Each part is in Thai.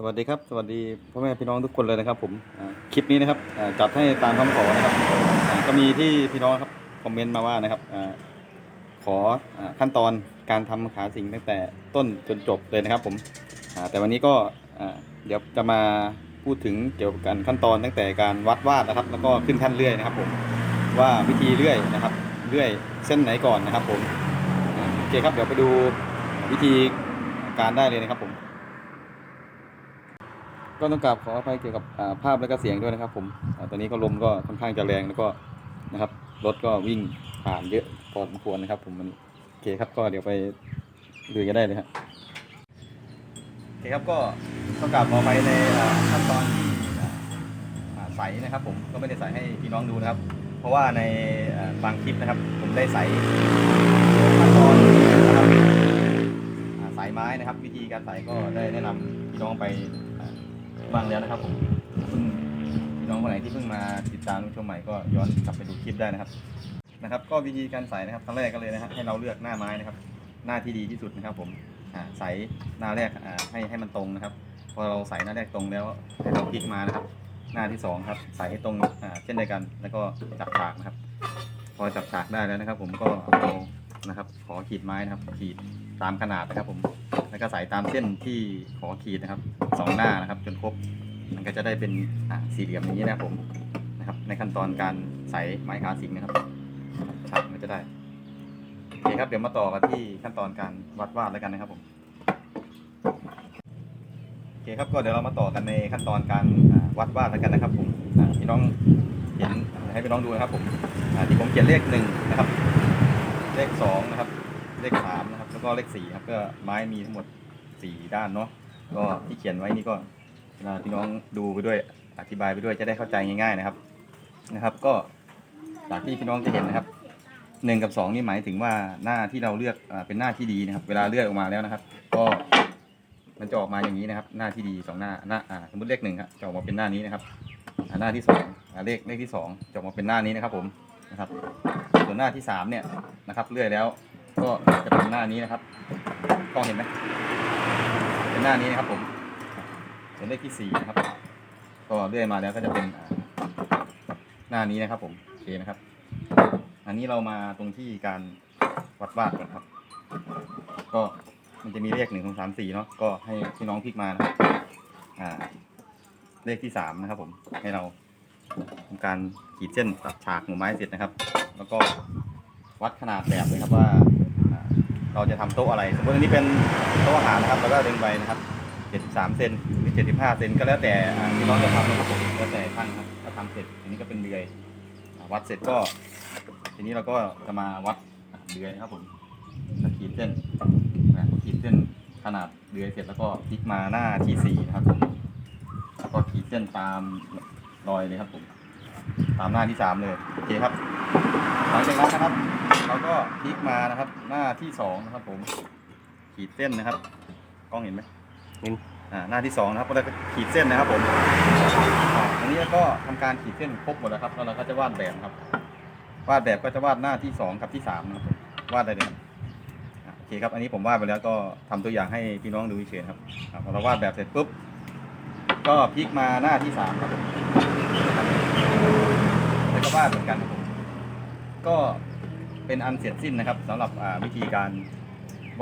สวัสดีครับ สวัสดีพ่อแม่พี่น้องทุกคนเลยนะครับ ผมคลิปนี้นะครับจัดให้ตามคำขอนะครับก็มีที่พี่น้องครับคอมเมนต์มาว่านะครับขออขั้นตอนการทำขาสิงตั้งแต่ต้นจนจบเลยนะครับ ผมแต่วันนี้ก็เดี๋ยวจะมาพูดถึงเกี่ยวกับขั้นตอนตั้งแต่การวัดวาดนะครับ แล้วก็ขึ้นขั้นเลื่อยนะครับ ผมว่าวิธีเลื่อยนะครับเลื่อยเส้นไหนก่อนนะครับ ผมโอเคครับเดี๋ยวไปดูวิธีการได้เลยนะครับผม ก็ต้องกราบขออภัยเกี่ยวกับภาพและก็เสียงด้วยนะครับ ผมตอนนี้ก็ลมก็ค่อนข้างจะแรงแล้วก็นะครับรถก็วิ่งผ่านเยอะพอสมควรนะครับ ผมวันโอเคครับก็เดี๋ยวไปดูกันได้เลยครับโอเคครับก็ต้องกราบขออภัยในขั้นตอนที่ใสนะครับ ผมก็ไม่ได้ใส่ให้พี่น้องดูนะครับ เพราะว่าในบางคลิปนะครับ ผมได้ใส่ขั้นตอนนะครับอ่าสายไม้นะครับ วิธีการใส่ก็ได้แนะนำพี่น้องไป บ้างแล้วนะครับผมเพิ่งพี่น้องคนไหนที่เพิ่งมาติดตามชมใหม่ก็ย้อนกลับไปดูคลิปได้นะครับนะครับ ก็วิธีการใส่นะครับครั้งแรกก็เลยนะฮะให้เราเลือกหน้าไม้นะครับ หน้าที่ดีที่สุดนะครับ ผมอ่าใส่หน้าแรกอ่าให้ให้มันตรงนะครับ พอเราใส่หน้าแรกตรงแล้วให้เราพลิกมานะครับ หน้าที่สองครับใส่ให้ตรงอ่าเช่นเดียวกัน แล้วก็จับฉากนะครับ พอจับฉากได้แล้วนะครับ ผมก็เอา นะครับ ขอขีดไม้นะครับ ขีดตามขนาดนะครับผม แล้วก็ใส่ตามเส้นที่ขอขีดนะครับสองหน้านะครับ จนครบ มันก็จะได้เป็นสี่เหลี่ยมอย่างนี้นะครับผมนะครับ ในขั้นตอนการใส่ไม้ขาสิงนะครับฉากมันจะได้โอเคครับเดี๋ยวมาต่อกันที่ขั้นตอนการวัดวาดแล้วกันนะครับผมโอเคครับก็เดี๋ยวเรามาต่อกันในขั้นตอนการวัดวาดแล้วกันนะครับ ผมพี่น้องเห็นให้พี่น้องดูนะครับผมที่ผมเขียนเลขหนึ่งนะครับ เลขสองนะครับ เลขสามนะครับ แล้วก็เลขสี่ครับ ก็ไม้มีทั้งหมดสี่ด้านเนาะ ก็ที่เขียนไว้นี่ก็เวลาพี่น้องดูไปด้วย อธิบายไปด้วยจะได้เข้าใจง่าย ๆนะครับ นะครับ ก็จากที่พี่น้องจะเห็นนะครับหนึ่งกับสองนี่หมายถึงว่าหน้าที่เราเลือกอเป็นหน้าที่ดีนะครับ เวลาเลือกออกมาแล้วนะครับ ก็มันจะออกมาอย่างนี้นะครับ หน้าที่ดีสองหน้าหน้าสมมติเลขหนึ่งครับจะออกมาเป็นหน้านี้นะครับหน้าที่สองเลขเลขที่สองจะออกมาเป็นหน้านี้นะครับผม นะครับส่วนหน้าที่สามเนี่ยนะครับเลื่อยแล้วก็จะเป็นหน้านี้นะครับกล้องเห็นไหมเป็นหน้านี้นะครับผมเป็นเลขที่สี่นะครับ ก็เลื่อยมาแล้วก็จะเป็นหน้านี้นะครับผมโอเคนะครับ อันนี้เรามาตรงที่การวัดวาดก่อนครับ ก็มันจะมีเลขหนึ่งสองสามสี่เนาะก็ให้พี่น้องพลิกมานะอ่าเลขที่สามนะครับผมให้เรา ทำการขีดเส้นตัดฉากหมู่ไม้เสร็จนะครับ แล้วก็วัดขนาดแบบเลยครับว่าเราจะทำโต๊ะอะไร สมมติอันนี้เป็นโต๊ะอาหารนะครับเราก็ดึงไปนะครับ73เซนหรือ75เซนก็แล้วแต่อ่าพี่น้องจะทำนะครับผมแล้วแต่ท่านครับถ้าทำเสร็จอันนี้ก็เป็นเดือยวัดเสร็จก็ ทีนี้เราก็จะมาวัดเดือยนะครับผมจะขีดเส้นนะขีดเส้นขนาดเดือยเสร็จแล้วก็พลิกมาหน้าที่สี่นะครับผมแล้วก็ขีดเส้นตาม รอยเลยครับผม ตามหน้าที่สามเลยโอเคครับ หลังจากนั้นนะครับ เราก็พลิกมานะครับ หน้าที่สองนะครับ ผม ขีดเส้นนะครับ กล้องเห็นไหมเห็นอ่าหน้าที่สองนะครับแล้วก็ขีดเส้นนะครับผมอ่าอันนี้ก็ทำการขีดเส้นครบหมดแล้วครับ แล้วเราก็จะวาดแบบครับ วาดแบบก็จะวาดหน้าที่สองกับที่สามนะครับผมวาดได้เลยครับอ่าโอเคครับ อันนี้ผมวาดไปแล้วก็ทำตัวอย่างให้พี่น้องดูเฉยๆครับอ่าพอเราวาดแบบเสร็จปุ๊บ ก็พลิกมาหน้าที่สามครับผม แล้วก็วาดเหมือนกันครับผมก็เป็นอันเสร็จสิ้นนะครับสำหรับอ่าวิธีการ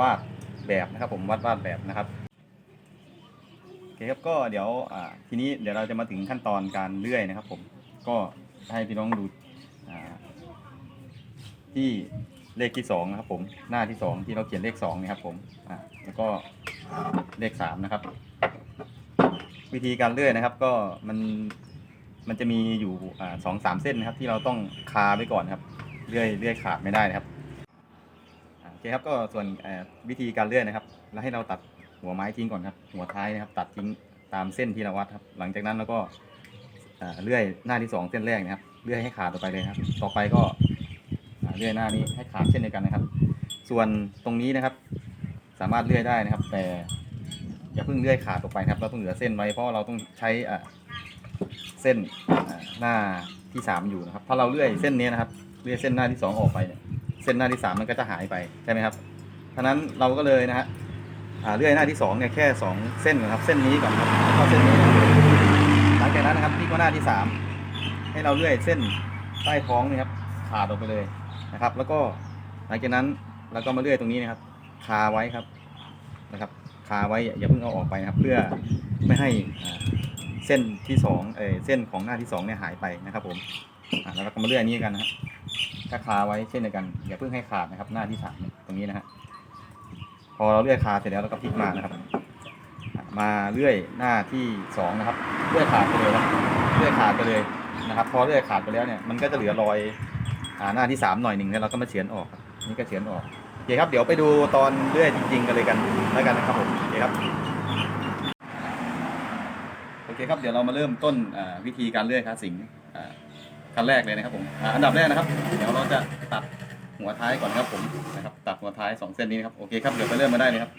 วาดแบบนะครับ ผมวาดวาดแบบนะครับโอเคครับก็เดี๋ยวอ่าทีนี้เดี๋ยวเราจะมาถึงขั้นตอนการเลื่อยนะครับ ผมก็ให้พี่น้องดูอ่าที่เลขที่สองนะครับ ผมหน้าที่สองที่เราเขียนเลขสองนะครับ ผมอ่าแล้วก็เลขสามนะครับ วิธีการเลื่อยนะครับ ก็มัน มันจะมีอยู่สองสามเส้นนะครับที่เราต้องคาไว้ก่อนครับเลื่อยเลื่อยขาดไม่ได้นะครับอ่าโอเคครับก็ส่วนวิธีการเลื่อยนะครับเราให้เราตัดหัวไม้ทิ้งก่อนครับหัวท้ายนะครับ ตัดทิ้งตามเส้นที่เราวัดครับ หลังจากนั้นเราก็เลื่อยหน้าที่สองเส้นแรกนะครับเลื่อยให้ขาดออกไปเลยครับ ต่อไปก็เลื่อยหน้านี้ให้ขาดเช่นเดียวกันนะครับ ส่วนตรงนี้นะครับ สามารถเลื่อยได้นะครับ แต่อย่าเพิ่งเลื่อยขาดออกไปครับ เราต้องเหลือเส้นไว้เพราะเราต้องใช้อ่า เส้นหน้าที่สามอยู่นะครับ ถ้าเราเลื่อยเส้นนี้นะครับ เลื่อยเส้นหน้าที่สองออกไปเนี่ย เส้นหน้าที่สามมันก็จะหายไปใช่ไหมครับฉะนั้นเราก็เลยนะฮะเลื่อยหน้าที่สองเนี่ยแค่สองเส้นก่อนครับ เส้นนี้ก่อนครับแล้วก็เส้นนี้ หลังจากนั้นนะครับพลิกมาหน้าที่สามให้เราเลื่อยเส้นใต้ท้องนี่ครับขาดออกไปเลยนะครับ แล้วก็หลังจากนั้นเราก็มาเลื่อยตรงนี้นะครับ คาไว้ครับนะครับ คาไว้อย่าเพิ่งเอาออกไปนะครับ เพื่อไม่ให้อ่า เส้นที่สองเออเส้นของหน้าที่สองเนี่ยหายไปนะครับผมอ่าแล้วเราก็มาเลื่อนนี้กันนะครับก็คาไว้เช่นเดียวกันอย่าเพิ่งให้ขาดนะครับ หน้าที่สามตรงนี้นะฮะพอเราเลื่อยคาเสร็จแล้วเราก็พลิกมานะครับ มาเลื่อยหน้าที่สองนะครับเลื่อยขาดไปเลยครับเลื่อยขาดไปเลยนะครับ พอเลื่อยขาดไปแล้วเนี่ยมันก็จะเหลือรอยอ่าหน้าที่สามหน่อยหนึ่งแล้วเราก็มาเฉือนออกนี่ก็เฉือนออกโอเคครับเดี๋ยวไปดูตอนเลื่อยจริง ๆ กันเลยกันแล้วกันนะครับผมโอเคครับ เคครับเดี๋ยวเรามาเริ่มต้นวิธีการเลื่อยคาสิงขั้นแรกเลยนะครับผมอันดับแรกนะครับ เดี๋ยวเราจะตัดหัวท้ายก่อนครับผมนะครับตัดหัวท้ายสองเส้นนี้นะครับโอเคครับเดี๋ยวไปเริ่มมาได้เลยครับ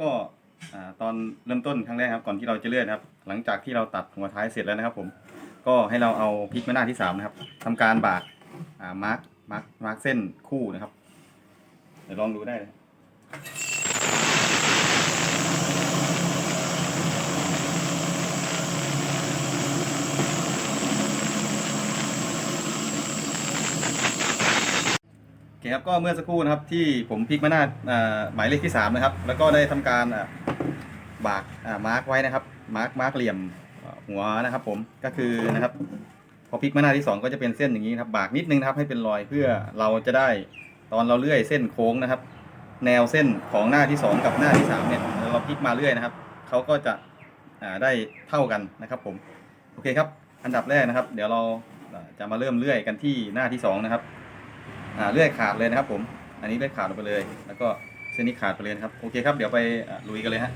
ก็ตอนเริ่มต้นครั้งแรกครับก่อนที่เราจะเลื่อนครับ หลังจากที่เราตัดหัวท้ายเสร็จแล้วนะครับ ผมก็ให้เราเอาพลิกมาหน้าที่สามนะครับทำการบากมาร์กมาร์กมาร์กเส้นคู่นะครับเดี๋ยวลองดูได้เลย คครับก็เมื่อสักครู่นะครับที่ผมพลิกมาหน้าอ่าหมายเลขที่สามนะครับ แล้วก็ได้ทำการบากมาร์กไว้นะครับมาร์กมาร์กเหลี่ยมหัวนะครับ ผมก็คือนะครับ พอพลิกมาหน้าที่สองก็จะเป็นเส้นอย่างนี้นครับบากนิดนึงนะครับให้เป็นรอยเพื่อเราจะได้ตอนเราเลื่อยเส้นโค้งนะครับ แนวเส้นของหน้าที่สองกับหน้าที่สามเนี่ยเราพลิกมาเรื่อยนะครับเขาก็จะอ่าได้เท่ากันนะครับ ผมโอเคครับ อันดับแรกนะครับ เดี๋ยวเราอ่าจะมาเริ่มเลื่อยกันที่หน้าที่สองนะครับ อ่าเลื่อยขาดเลยนะครับผม อันนี้เลื่อยขาดลงไปเลย แล้วก็เส้นนี้ขาดไปเลยนะครับ โอเคครับ เดี๋ยวไปลุยกันเลยฮะ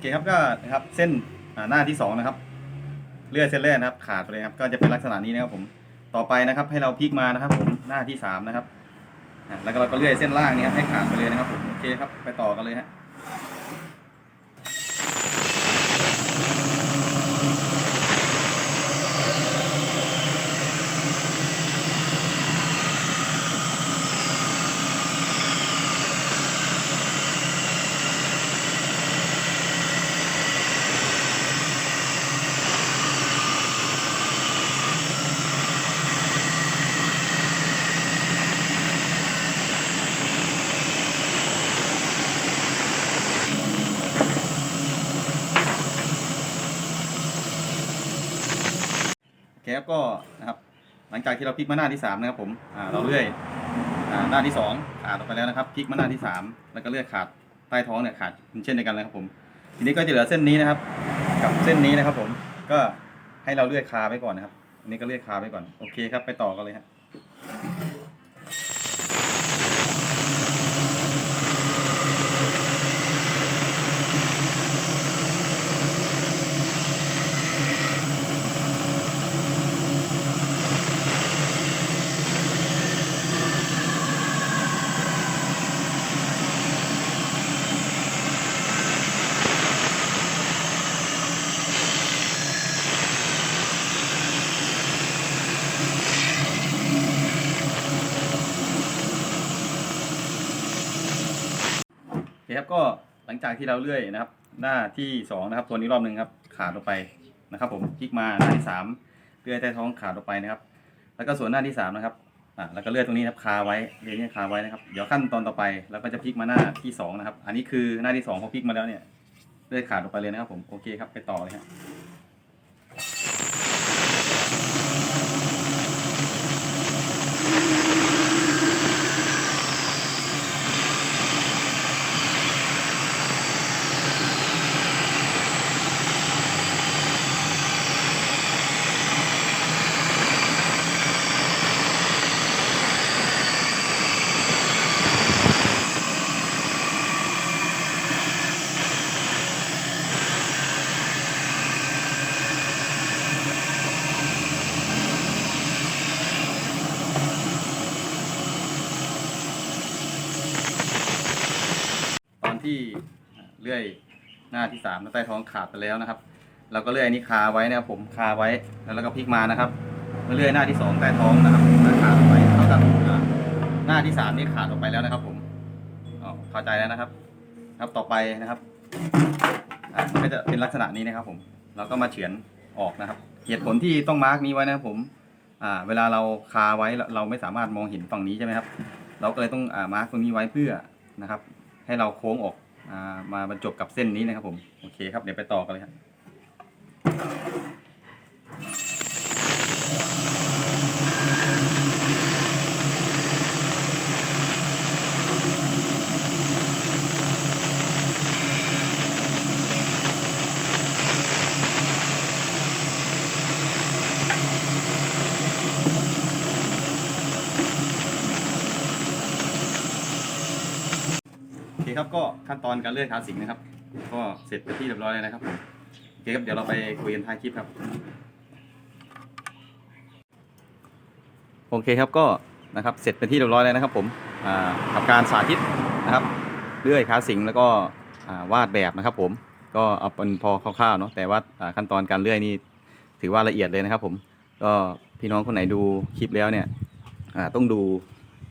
เคครับก็นะครับเส้นหน้าที่สองนะครับเลื่อยเส้นแรกนะครับ ขาดไปเลยครับ ก็จะเป็นลักษณะนี้นะครับผมต่อไปนะครับ ให้เราพลิกมานะครับผมหน้าที่สามนะครับแล้วก็เราก็เลื่อยเส้นล่างนี้ครับให้ขาดไปเลยนะครับผมโอเคครับไปต่อกันเลยฮะ ก็นะครับหลังจากที่เราพลิกมาหน้าที่สามนะครับผมอ่าเราเลื่อยอ่าหน้าที่สองขาดออกไปแล้วนะครับพลิกมาหน้าที่สามแล้วก็เลื่อยขาดใต้ท้องเนี่ยขาดเป็นเช่นเดียวกันเลยครับผม ทีนี้ก็จะเหลือเส้นนี้นะครับ กับเส้นนี้นะครับ ผมก็ให้เราเลื่อยคาไปก่อนนะครับอันนี้ก็เลื่อยคาไปก่อนโอเคครับไปต่อกันเลยครับ ก็หลังจากที่เราเลื่อยนะครับ หน้าที่สองนะครับ ตัวนี้รอบหนึ่งครับ ขาดออกไปนะครับ ผมพลิกมาหน้าที่สามเลื่อยใต้ท้องขาดออกไปนะครับ แล้วก็ส่วนหน้าที่สามนะครับอ่าแล้วก็เลื่อยตรงนี้ครับคาไว้เลื่อยนี่คาไว้นะครับเดี๋ยวขั้นตอนต่อไปเราก็จะพลิกมาหน้าที่สองนะครับ อันนี้คือหน้าที่สองพอพลิกมาแล้วเนี่ยเลื่อยขาดออกไปเลยนะครับ ผมโอเคครับไปต่อเลยครับ ตอนที่เลื่ อยหน้าที่สามแล้วใต้ท้องขาดไปแล้วนะครับ เราก็เลื่อยอันนี้คาไว้นะครับผมคาไว้แล้วเราก็พลิกมานะครับมาเลื่อยหน้าที่สองใต้ท้องนะครับแล้วขาดออกไปเท่ากับหน้าที่สามนี่ขาดออกไปแล้วนะครับ ผมอ๋อเข้าใจแล้วนะครับ ครับต่อไปนะครับอ่ามันก็จะเป็นลักษณะนี้นะครับ ผมเราก็มาเฉือนออกนะครับ เหตุผลที่ต้องมาร์กนี้ไว้นะครับผมอ่าเวลาเราคาไว้เราไม่สามารถมองเห็นฝั่งนี้ใช่ไหมครับ เราก็เลยต้องอ่ามาร์กตรงนี้ไว้เพื่อนะครับ ให้เราโค้งออก มาบรรจบกับเส้นนี้นะครับผม โอเคครับ เดี๋ยวไปต่อกันเลยครับ เคครับก็ขั้นตอนการเลื่อยขาสิงนะครับ ก็เสร็จไปที่เรียบร้อยเลยนะครับผมโอเคครับเดี๋ยวเราไปคุยกันท้ายคลิปครับ โอเคครับก็นะครับเสร็จเป็นที่เรียบร้อยแล้วนะครับ ผมอ่ากับการสาธิตนะครับเลื่อยขาสิงแล้วก็วาดแบบนะครับ ผมก็เอาเป็นพอคร่าวๆเนาะแต่ว่าขั้นตอนการเลื่อยนี่ถือว่าละเอียดเลยนะครับ ผมก็พี่น้องคนไหนดูคลิปแล้วเนี่ยต้องดู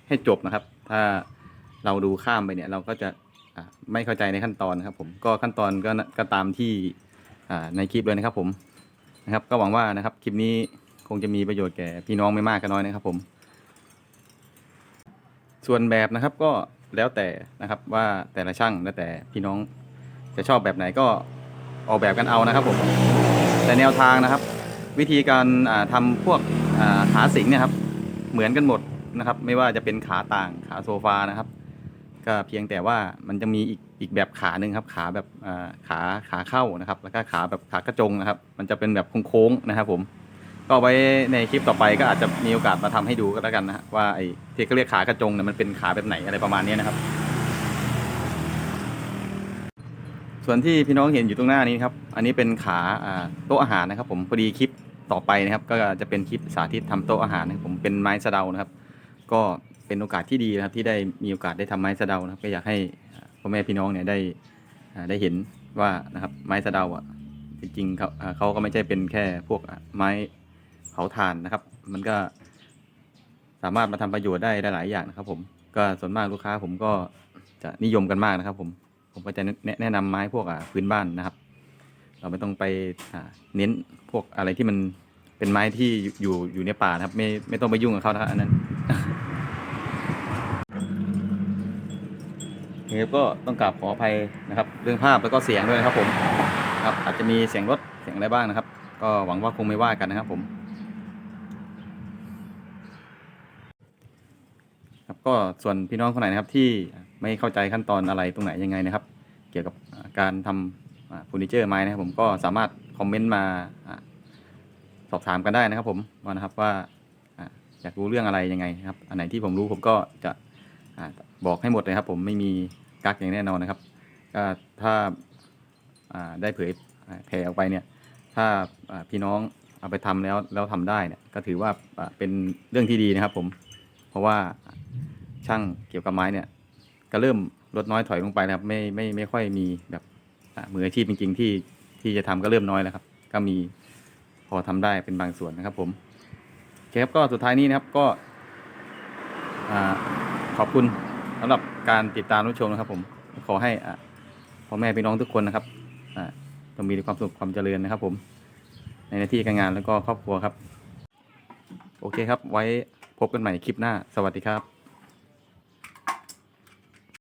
ให้จบนะครับ ถ้าเราดูข้ามไปเนี่ยเราก็จะ ไม่เข้าใจในขั้นตอนนะครับ ผมก็ขั้นตอนก็ก็ตามที่ในคลิปเลยนะครับ ผมนะครับ ก็หวังว่านะครับคลิปนี้คงจะมีประโยชน์แก่พี่น้องไม่มากก็น้อยนะครับ ผม ส่วนแบบนะครับก็แล้วแต่นะครับว่าแต่ละช่างแล้วแต่พี่น้องจะชอบแบบไหนก็ออกแบบกันเอานะครับ ผม แต่แนวทางนะครับ วิธีการอ่าทำพวกขาสิงเนี่ยครับ เหมือนกันหมดนะครับ ไม่ว่าจะเป็นขาต่างขาโซฟานะครับ ก็เพียงแต่ว่ามันจะมีอีกอีกแบบขาหนึ่งครับ ขาแบบขาขาเข้านะครับ แล้วก็ขาแบบขากระจงนะครับ มันจะเป็นแบบโค้งๆนะครับ ผม ก็ไว้ในคลิปต่อไปก็อาจจะมีโอกาสมาทำให้ดูก็แล้วกันนะฮะว่าไอ้ที่เขาเรียกขากระจงเนี่ยมันเป็นขาแบบไหนอะไรประมาณนี้นะครับ ส่วนที่พี่น้องเห็นอยู่ตรงหน้านี้ครับ อันนี้เป็นขาโต๊ะอาหารนะครับ ผมพอดีคลิปต่อไปนะครับ ก็จะเป็นคลิปสาธิตทำโต๊ะอาหารนะครับผมเป็นไม้สะเดานะครับ ก็ เป็นโอกาสที่ดีนะครับที่ได้มีโอกาสได้ทำไม้สะเดานะครับก็อยากให้พ่อแม่พี่น้องเนี่ยได้ได้เห็นว่านะครับไม้สะเดาอะจริงๆเขาเขาก็ไม่ใช่เป็นแค่พวกไม้เผาถ่านนะครับ มันก็สามารถมาทำประโยชน์ได้หลายๆอย่างนะครับ ผมก็ส่วนมากลูกค้าผมก็จะนิยมกันมากนะครับ ผมผมก็จะแนะนะนำไม้พวกอะพื้นบ้านนะครับ เราไม่ต้องไปเน้นพวกอะไรที่มันเป็นไม้ที่อยู่อยู่อยู่ในป่านะครับ ไม่ไม่ต้องไปยุ่งกับเขานะครับอันนั้น ครับก็ต้องกราบขออภัยนะครับ เรื่องภาพแล้วก็เสียงด้วยนะครับผมครับอาจจะมีเสียงรถเสียงอะไรบ้างนะครับ ก็หวังว่าคงไม่ว่ากันนะครับผมครับก็ส่วนพี่น้องคนไหนนะครับที่ไม่เข้าใจขั้นตอนอะไรตรงไหนยังไงนะครับ เกี่ยวกับการทำเฟอร์นิเจอร์ไม้นะครับผมก็สามารถคอมเมนต์มาสอบถามกันได้นะครับ ผมว่านะครับว่าอยากรู้เรื่องอะไรยังไงครับ อันไหนที่ผมรู้ผมก็จะบอกให้หมดเลยครับ ผมไม่มี กักอย่างแน่นอนนะครับก็ถ้าได้เผยอ่าแผ่ออกไปเนี่ยถ้าพี่น้องเอาไปทำแล้วแล้วทำได้เนี่ยก็ถือว่าเป็นเรื่องที่ดีนะครับผมเพราะว่าช่างเกี่ยวกับไม้เนี่ยก็เริ่มลดน้อยถอยลงไปนะครับไม่ไม่ไม่ค่อยมีแบบมืออาชีพจริง ๆ ที่ที่จะทำก็เริ่มน้อยแล้วครับ ก็มีพอทำได้เป็นบางส่วนนะครับผมโอเคครับก็สุดท้ายนี้นะครับก็ขอบคุณ สำหรับการติดตามรับชมนะครับผมขอให้พ่อแม่พี่น้องทุกคนนะครับต้องมีความสุขความเจริญนะครับ ผม ในหน้าที่การงานแล้วก็ครอบครัวครับ โอเคครับ ไว้พบกันใหม่คลิปหน้า สวัสดีครับ